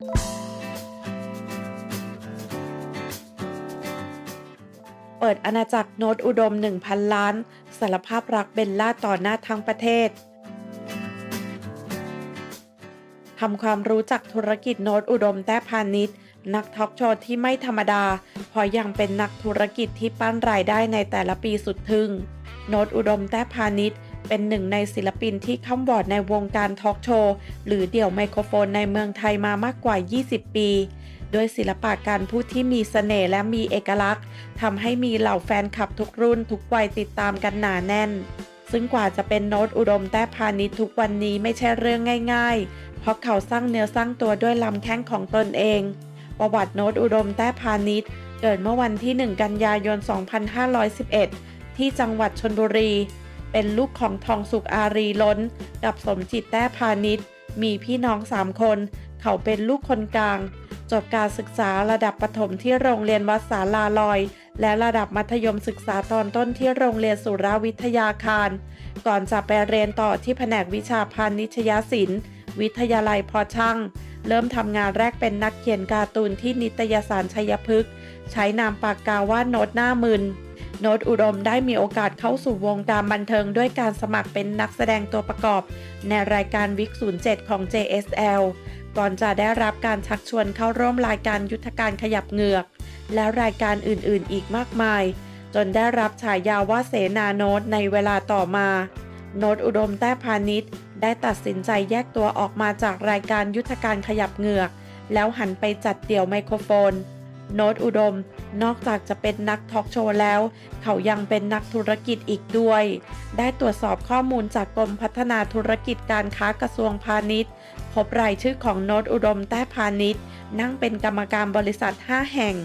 เปิดอาณาจักรโน้ตอุดม 1,000 ล้าน สารภาพรักเบลล่าต่อหน้าทั้งประเทศทำความรู้จักธุรกิจโน้ตอุดมแต้พาณิชย์ นักทอล์กโชว์ที่ไม่ธรรมดาเพราะยังเป็นนักธุรกิจที่ปั้นรายได้ในแต่ละปีสุดทึ่งโน้ตอุดมแต้พาณิชย์ เป็นหนึ่งในศิลปินที่ข้ามวอร์ดในวงการทอล์กโชว์หรือเดี่ยวไมโครโฟนในเมืองไทยมามากกว่า 20 ปีด้วยศิลปะการพูดที่มีเสน่ห์และมีเอกลักษณ์ทำให้มีเหล่าแฟนคลับทุกรุ่นทุกวัยติดตามกันหนาแน่น ซึ่งกว่าจะเป็นโน้ตอุดมแต้พาณิชย์ทุกวันนี้ไม่ใช่เรื่องง่าย ๆ เพราะเขาสร้างเนื้อสร้างตัวด้วยลำแข้งของตนเอง ประวัติโน้ตอุดมแต้พาณิชย์เกิดเมื่อวันที่ 1 กันยายน 2511 ที่จังหวัดชนบุรี เป็นลูกของทองสุกอารีล้น กับสมจิตแต้พาณิชย์ มีพี่น้อง3คน เขาเป็นลูกคนกลาง จบการศึกษาระดับประถมที่โรงเรียนวัดสาลาลอย และระดับมัธยมศึกษาตอนต้นที่โรงเรียนสุรวิทยาคาร ก่อนจะไปเรียนต่อที่แผนกวิชาพาณิชยศิลป์ วิทยาลัยพอช่าง เริ่มทำงานแรกเป็นนักเขียนการ์ตูนที่นิตยสารชัยพฤกษ์ใช้นามปากกาว่าโน้ตหน้ามึน โน้ตอุดมได้มีโอกาสเข้าสู่วงการบันเทิงด้วยการสมัครเป็นนักแสดงตัวประกอบ ในรายการวิก07 ของ JSL ก่อนจะได้รับการชักชวนเข้าร่วมรายการยุทธการขยับเหงือก และรายการอื่นๆ อีกมากมาย จนได้รับฉายาว่าเสนาโน้ตในเวลาต่อมา โน้ตอุดมแต้พาณิชย์ได้ตัดสินใจแยกตัวออกมาจากรายการยุทธการขยับเหงือก แล้วหันไปจัดเดี่ยวไมโครโฟน โน้ตอุดม นอกจากจะเป็นนักทอล์กโชว์แล้ว เขายังเป็นนักธุรกิจอีกด้วย ได้ตรวจสอบข้อมูลจากกรมพัฒนาธุรกิจการค้ากระทรวงพาณิชย์พบรายชื่อของโน้ตอุดมแต้พาณิชย์ นั่งเป็นกรรมการบริษัท 5 แห่ง